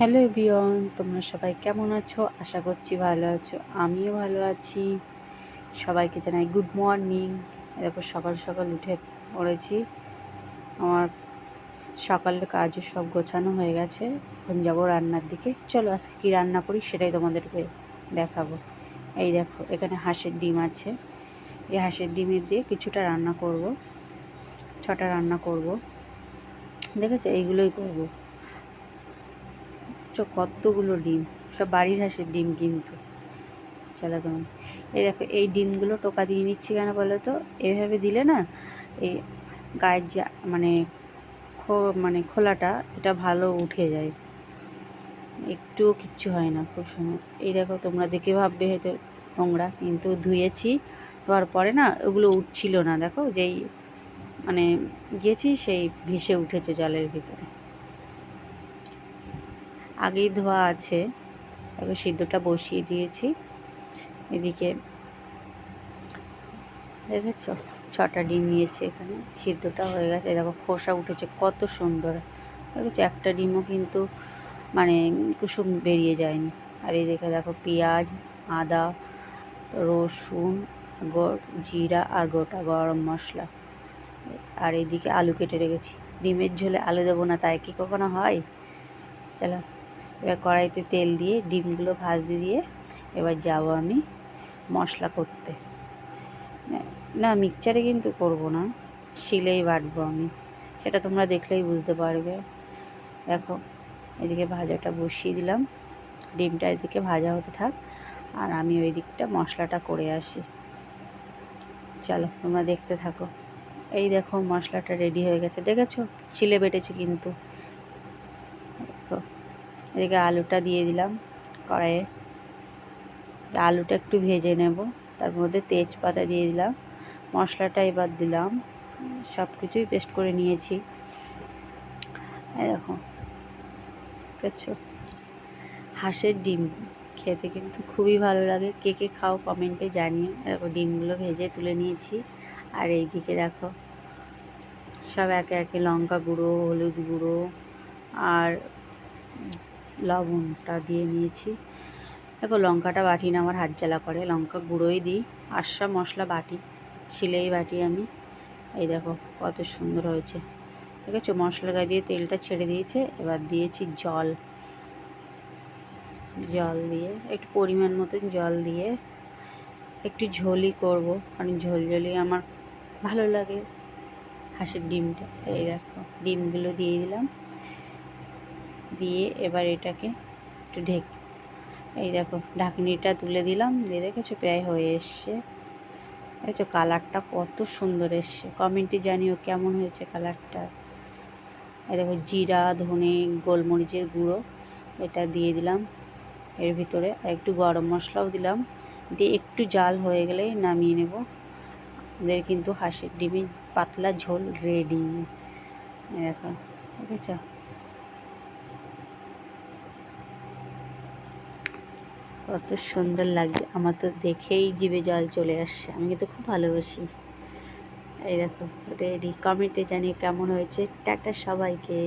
Hello everyone, তোমরা সবাই কেমন আছো? আশা করছি ভালো আছো। আমিও ভালো আছি। সবাইকে জানাই গুড মর্নিং। দেখো সকাল সকাল উঠে পড়েছি। আমার সকালের কাজও সব গোছানো হয়ে গেছে। এখন যাব রান্নার দিকে। চলো আজকে কী রান্না করি সেটাই তোমাদেরকে দেখাবো। এই দেখো, এখানে হাঁসের ডিম আছে। এই হাঁসের ডিমের দিয়ে কিছুটা রান্না করব। ছটা রান্না করব। দেখেছ? এইগুলোই করব। কতগুলো ডিম? সব বাড়ির হাঁসের ডিম কিন্তু। চলো তোমার। এই দেখো, এই ডিমগুলো টোকা দিয়ে নিচ্ছি কেন বলো তো? এভাবে দিলে না, এই গায়ের যে মানে খো মানে খোলাটা, এটা ভালো উঠে যায়। একটুও কিচ্ছু হয় না খুব সময় এই দেখো, তোমরা দেখে ভাববে হয়তো নোংরা, কিন্তু ধুয়েছি। ধোয়ার পরে না, ওগুলো উঠছিল না। দেখো, যেই মানে গিয়েছি, সেই ভেসে উঠেছে জলের ভিতরে। আগেই ধোয়া আছে। এবার সিদ্ধটা বসিয়ে দিয়েছি। এদিকে দেখেছ? ছটা ডিম নিয়েছি এখানে। সিদ্ধটা হয়ে গেছে। দেখো, খোসা উঠেছে, কত সুন্দর। দেখেছ? একটা ডিমও কিন্তু মানে কুসুম বেরিয়ে যায়নি। আর এই দেখে দেখো, পেঁয়াজ, আদা, রসুন জিরা আর গোটা গরম মশলা। আর এইদিকে আলু কেটে রেখেছি। ডিমের ঝোলে আলু দেবো না, তাই কি কখনো হয়? চলো। এবার কড়াইতে তেল দিয়ে, ডিমগুলো ভাজতে দিয়ে এবার যাব আমি মশলা করতে। না মিক্সচারে কিন্তু করব না, শিলেই বাটবো আমি। সেটা তোমরা দেখলেই বুঝতে পারবে। দেখো, এদিকে ভাজাটা বসিয়ে দিলাম, ডিমটা এদিকে ভাজা হতে থাক, আর আমি ওই দিকটা মশলাটা করে আসি। চলো, তোমরা দেখতে থাকো। এই দেখো, মশলাটা রেডি হয়ে গেছে। দেখেছ? শিলে বেটেছি কিন্তু। এদিকে আলুটা দিয়ে দিলাম কড়াইয়ে। আলুটা একটু ভেজে নেব, তার মধ্যে তেজপাতা দিয়ে দিলাম, মশলাটা এবার দিলাম, সব কিছুই পেস্ট করে নিয়েছি। দেখো কিছু হাঁসের ডিম খেতে কিন্তু খুবই ভালো লাগে। কে কে খাও কমেন্টে জানিও। দেখো, ডিমগুলো ভেজে তুলে নিয়েছি। আর এই দিকে দেখো, সব একে একে লঙ্কা গুঁড়ো, হলুদ গুঁড়ো, আর লবণটা দিয়ে নিয়েছি। দেখো, লঙ্কাটা বাটি না, আমার হাত জ্বালা করে। লঙ্কা গুঁড়োই দিই। আর সব মশলা বাটি, শিলেই বাটি আমি। এই দেখো, কত সুন্দর হয়েছে। দেখেছ মশলা গায়ে দিয়ে তেলটা ছেড়ে দিয়েছে। এবার দিয়েছি জল। জল দিয়ে, একটু পরিমাণ মতন জল দিয়ে একটু ঝোলই করব, কারণ ঝোল ঝোলই আমার ভালো লাগে। হাঁসের ডিমটা, এই দেখো, ডিমগুলো দিয়ে দিলাম। দিয়ে এবার এটাকে একটু ঢেক, এই দেখো ঢাকনিটা তুলে দিলাম, দিয়ে দেখেছ প্রায় হয়ে এসছে। দেখেছ কালারটা কত সুন্দর এসছে। কমেন্টে জানিও কেমন হয়েছে কালারটা। এই দেখো জিরা, ধনে, গোলমরিচের গুঁড়ো, এটা দিয়ে দিলাম এর ভিতরে। আর একটু গরম মশলাও দিলাম, দিয়ে একটু জাল হয়ে গেলেই নামিয়ে নেব। আমাদের কিন্তু হাঁসের ডিমের পাতলা ঝোল রেডি দেখো ঠিক কত সুন্দর লাগছে। আমার তো দেখেই জিভে জল চলে আসছে। আমি কিন্তু খুব ভালোবাসি। এই দেখো, রেডি। কমেন্টে জানিয়ে কেমন হয়েছে। টাটা সবাইকে।